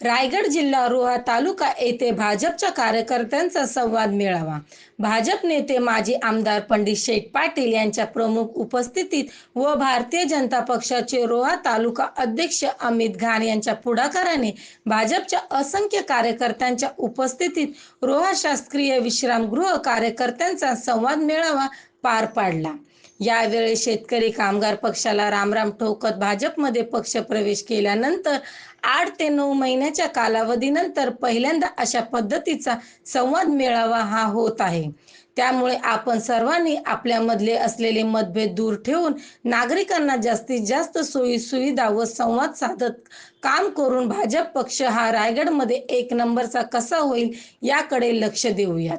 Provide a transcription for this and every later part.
रायगड जिल्हा रोहा तालुका येथे भाजपच्या कार्यकर्त्यांचा संवाद मिळावा. भाजप नेते माजी आमदार पंडित शेठ पाटील यांच्या प्रमुख उपस्थितीत व भारतीय जनता पक्षाचे रोहा तालुका अध्यक्ष अमित घाण यांच्या पुढाकाराने भाजपच्या असंख्य कार्यकर्त्यांच्या उपस्थितीत रोहा शास्त्रीय विश्रामगृह कार्यकर्त्यांचा संवाद मेळावा पार पाडला. यावेळी शेतकरी कामगार पक्षाला रामराम ठोकत भाजपमध्ये पक्ष प्रवेश केल्यानंतर आठ ते नऊ महिन्याच्या कालावधीनंतर पहिल्यांदा अशा पद्धतीचा संवाद मेळावा हा होत आहे. त्यामुळे आपण सर्वांनी आपल्यामधले असलेले मतभेद दूर ठेवून नागरिकांना जास्तीत जास्त सोयी सुविधा व संवाद साधत काम करून भाजप पक्ष हा रायगडमध्ये एक नंबरचा कसा होईल याकडे लक्ष देऊयात.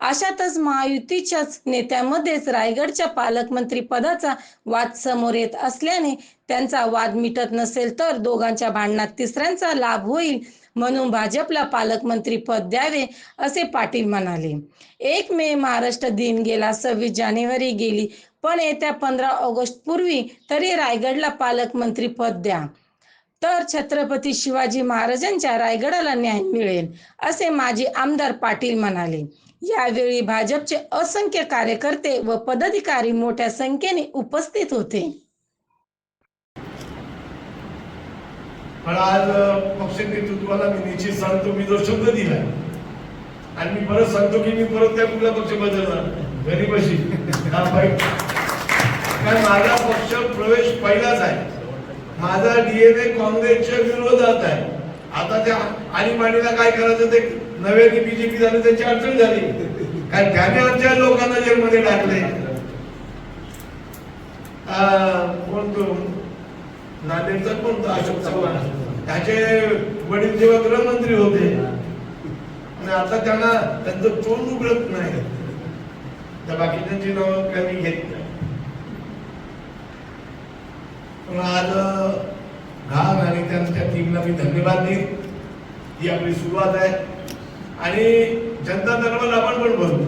अशातच महायुतीच्याच नेत्यामध्येच रायगडच्या पालकमंत्री पदाचा वाद समोर येत असल्याने त्यांचा वाद मिटत नसेल तर दोघांच्या भांडणात तिसऱ्यांचा लाभ होईल म्हणून भाजपला पालकमंत्री पद द्यावे असे पाटील म्हणाले. एक मे महाराष्ट्र दिन गेला सव्वीस जानेवारी गेली पण येत्या पंधरा ऑगस्ट पूर्वी तरी रायगडला पालकमंत्री पद द्या. तर छत्रपती शिवाजी महाराजांच्या रायगडाला न्याय मिळेल असे माजी आमदार पाटील म्हणाले. यावेळी भाजपचे असंख्य कार्यकर्ते व पदाधिकारी मोठ्या संख्येने उपस्थित होते. पण आज पक्ष नेतृत्वाला मी निश्चित सांगतो मी जो शब्द दिला आणि मी परत सांगतो की मी परत त्या कुठला पक्ष बदलणार घरी बशी. कारण माझा पक्ष प्रवेश पहिलाच आहे. माझा डीएनए काँग्रेसच्या विरोधात आहे. आता त्या आणीबाणीला काय करायचं ते नव्याने बीजेपी झालं त्याची अडचण झाली. कारण त्याने आमच्या लोकांना जेलमध्ये टाकले. कोणतो नांदेडचा कोणतो? अशोक चव्हाण. त्याचे वडील जेव्हा गृहमंत्री होते. आणि आता त्यांना त्यांचं तोंड उघडत नाही. त्या बाकीच्यांची नावं कमी घेत नाही पण आज घाण आणि त्यांच्या टीमला मी धन्यवाद देईन. ही आपली सुरुवात आहे. आणि जनता दरबार आपण पण बोलू.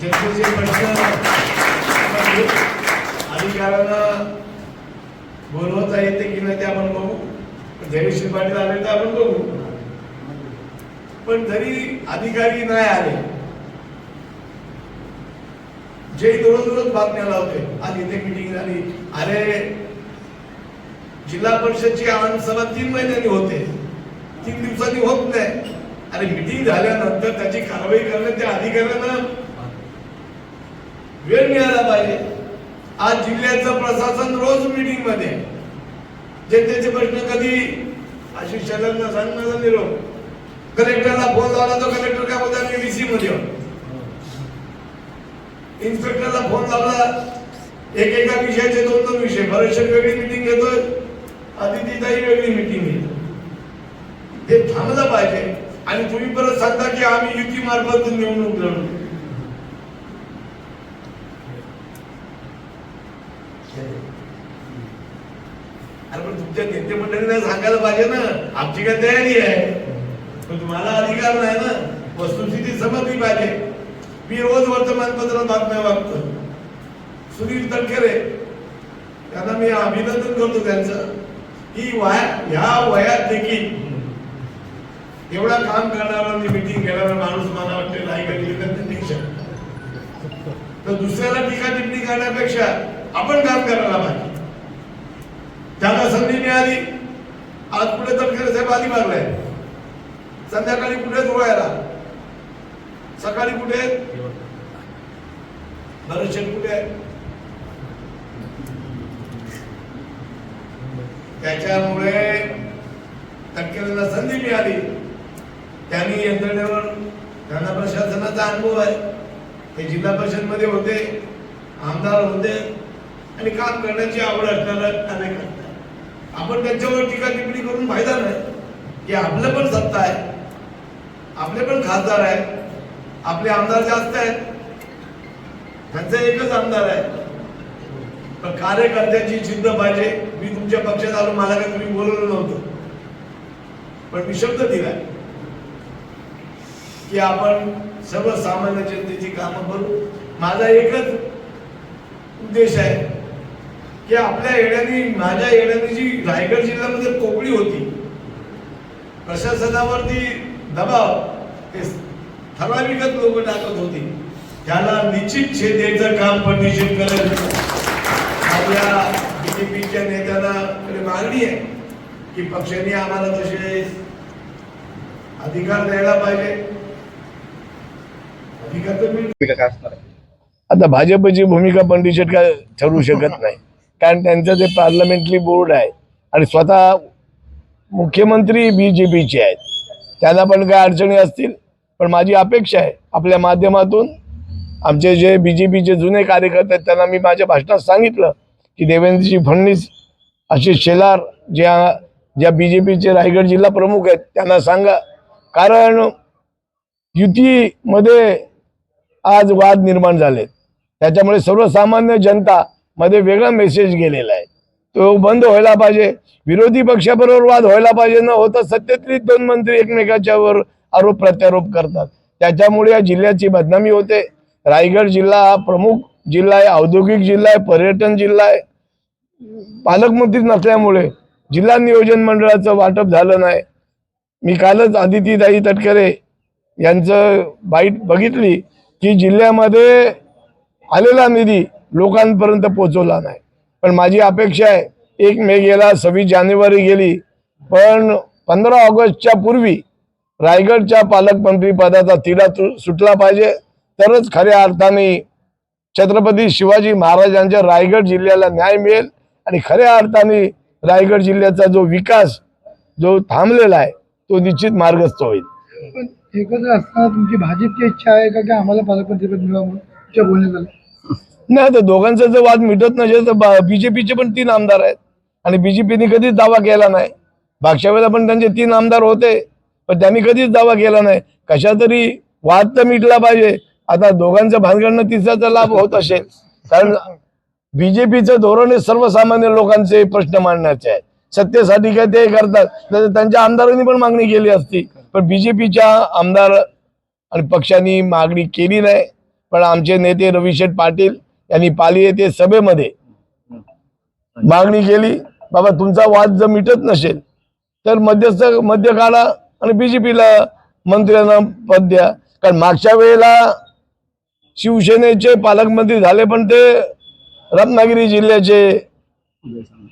जनतेचे प्रश्न अधिकाऱ्यांना बोलवता येते की नाही ते आपण बघू. जयश्री पाटील आले तर आपण बघू. पण जरी अधिकारी नाही आले जे दररोज दररोज बातम्या लावते. आज इथे मिटिंग झाली. अरे जिल्हा परिषदची आमसभा तीन महिन्यांनी होते. तीन दिवसांनी होत नाही. आणि मिटिंग झाल्यानंतर त्याची कारवाई करण्यात त्या अधिकाऱ्यांना वेळ मिळाला पाहिजे. आज जिल्ह्याचं प्रशासन रोज मीटिंगमध्ये. जनतेचे प्रश्न कधी? आशिष शेलारला सांग माझा निरोप. कलेक्टरला फोन लावला तर कलेक्टर काय बोलता मी व्हीसी मध्ये इन्स्पेक्टरला फोन लावला. एक एका विषयाचे दोन दोन विषय बरेचशे वेगळी मिटिंग घेतोय. अदितीचाही वेगळी मिटिंग घेतो हे थांबलं पाहिजे आणि तुम्ही परत सांगता की आम्ही युती मार्फत निवडणूक लढू. अरे पण तुमच्या नेते मंडळीने सांगायला पाहिजे ना आमची काय तयारी आहे. पण तुम्हाला अधिकार नाही ना वस्तुस्थिती समजली पाहिजे. मी रोज वर्तमानपत्रात बातम्या वागतो सुनील तटकरे त्यांना मी अभिनंदन करतो त्यांचं. की वया ह्या वयात देखील एवढा काम करणारा मिटिंग घेणारा माणूस मला वाटते नाही कधी पेक्षा तर दुसऱ्याला टीका टिप्पणी करण्यापेक्षा आपण काम करायला पाहिजे. त्याला संधी मिळाली आज पुढे तडकरे साहेब आधी मारलाय. संध्याकाळी कुठे धुवायला सकाळी कुठे भरतशेठ कुठे आहे त्याच्यामुळे टक्केवारीला संधी मिळाली. त्यांनी यंत्रणेवर त्यांना प्रशासनाचा अनुभव आहे. ते जिल्हा परिषदमध्ये होते आमदार होते आणि काम करण्याची आवड असणारा अनेक असतात आपण त्यांच्यावर टीका टिप्पणी करून फायदा नाही. की आपलं पण सत्ता आहे. आपले पण खासदार आहेत. आपले आमदार जास्त आहेत. त्यांचा एकच आमदार आहे. पण कार्यकर्त्याची जिद्द पाहिजे. मी तुमच्या पक्षात आलो मला काय तुम्ही बोलवलं नव्हतं. पण मी शब्द दिलाय की आपण सर्वसामान्य जनतेची कामं करू. माझा एकच उद्देश आहे की आपल्या येण्याने माझ्या येण्याने जी रायगड जिल्ह्यामध्ये पोकळी होती प्रशासनावरती दबाव ते ठराविकच लोक टाकत होते. त्याला निश्चित छेदेचं काम पटिशन करेल आपल्या आरसीपीच्या नेत्यांना मागणी आहे की पक्षाने आम्हाला तसे अधिकार द्यायला पाहिजे. अधिकार तर मिळतील. काय असणार? आता भाजपची भूमिका पंडित शेटकर ठरवू शकत नाही. कारण त्यांचं जे पार्लमेंटरी बोर्ड आहे आणि स्वतः मुख्यमंत्री बी जे पीचे आहेत. त्याला पण काय अडचणी असतील? पण माझी अपेक्षा आहे आपल्या माध्यमातून आमचे जे बी जे पीचे जुने कार्यकर्ते आहेत त्यांना मी माझ्या भाषणात सांगितलं की देवेंद्रजी फडणवीस असे शेलार ज्या ज्या बी जे पीचे रायगड जिल्हा प्रमुख आहेत त्यांना सांगा. कारण युतीमध्ये आज वाद निर्माण झालेत. त्याच्यामुळे सर्वसामान्य जनता मध्ये वेगळा मेसेज गेलेला आहे. तो बंद व्हायला पाहिजे. विरोधी पक्षाबरोबर वाद व्हायला पाहिजे. न होता सत्तेतली दोन मंत्री एकमेकाच्यावर आरोप प्रत्यारोप करतात. त्याच्यामुळे या जिल्ह्याची बदनामी होते. रायगड जिल्हा हा प्रमुख जिल्हा आहे औद्योगिक जिल्हा आहे पर्यटन जिल्हा आहे. पालकमंत्री नसल्यामुळे जिल्हा नियोजन मंडळाचं वाटप झालं नाही. मी कालच आदितीदाई तटकरे यांचं बाईट बघितली की जिल्ह्यामध्ये आलेला निधी लोकांपर्यंत पोहोचवला नाही. पण माझी अपेक्षा आहे एक मे गेला सव्वीस जानेवारी गेली पण पंधरा ऑगस्टच्या पूर्वी रायगडच्या पालकमंत्री पदाचा तिढा सुटला पाहिजे. तरच खऱ्या अर्थाने छत्रपती शिवाजी महाराजांच्या रायगड जिल्ह्याला न्याय मिळेल. आणि खऱ्या अर्थाने रायगड जिल्ह्याचा जो विकास जो थांबलेला आहे तो निश्चित मार्गस्थ होईल. पण एकत्र असताना तुमची भाजपची इच्छा आहे का की आम्हाला पालकमंत्रीपद मिळावं बोलण्यात आलं. नाही तर दोघांचा जर वाद मिटत नसेल तर बीजेपीचे पण तीन आमदार आहेत. आणि बीजेपीने कधीच दावा केला नाही. मागच्या वेळेला पण त्यांचे तीन आमदार होते पण त्यांनी कधीच दावा केला नाही. कशा तरी वाद तर मिटला पाहिजे. आता दोघांचं भानगडनं तिसऱ्याचा लाभ होत असेल. कारण बीजेपीचं धोरण हे सर्वसामान्य लोकांचे प्रश्न मांडण्याचे आहे सत्तेसाठी काय ते करतात. तर त्यांच्या आमदारांनी पण मागणी केली असती. पण बीजेपीच्या आमदार आणि पक्षांनी मागणी केली नाही. पण आमचे नेते रविशेठ पाटील यांनी पाली येथे सभेमध्ये मागणी केली. बाबा तुमचा वाद जर मिटत नसेल तर मध्यस्थ मध्य काढा आणि बीजेपीला मंत्र्यांना पद द्या. कारण मागच्या वेळेला शिवसेनेचे पालकमंत्री झाले पण ते रत्नागिरी जिल्ह्याचे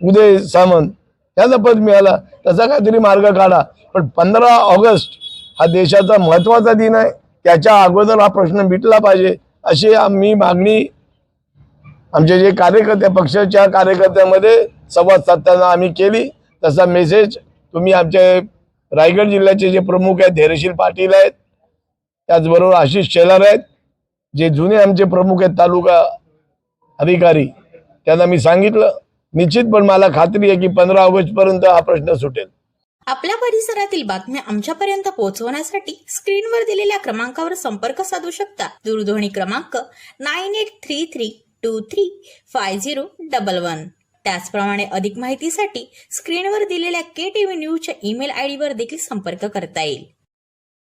उदय सामंत त्याचा पद मिळाला. तसा काहीतरी मार्ग काढा. पण पंधरा ऑगस्ट हा देशाचा महत्त्वाचा दिन आहे. त्याच्या अगोदर हा प्रश्न मिटला पाहिजे अशी आम्ही मागणी आमचे जे कार्यकर्ते पक्षाच्या कार्यकर्त्यामध्ये संवाद साधताना आम्ही केली. तसा मेसेज तुम्ही आमचे रायगड जिल्ह्याचे जे प्रमुख आहेत धैर्यशील पाटील आहेत त्याचबरोबर आशिष शेलार आहेत जे जुने आमचे प्रमुख आहेत तालुका अधिकारी. त्यांना मी सांगितलं निश्चित पण मला खात्री आहे की पंधरा ऑगस्ट पर्यंत हा प्रश्न सुटेल. आपल्या परिसरातील बातम्या आमच्यापर्यंत पोहोचवण्यासाठी स्क्रीनवर दिलेल्या क्रमांकावर संपर्क साधू शकता. दूरध्वनी क्रमांक nine eight three three two three five zero double one. त्याचप्रमाणे अधिक माहितीसाठी स्क्रीनवर दिलेल्या के टी व्ही न्यूजच्या ईमेल आय डीवर देखील संपर्क करता येईल.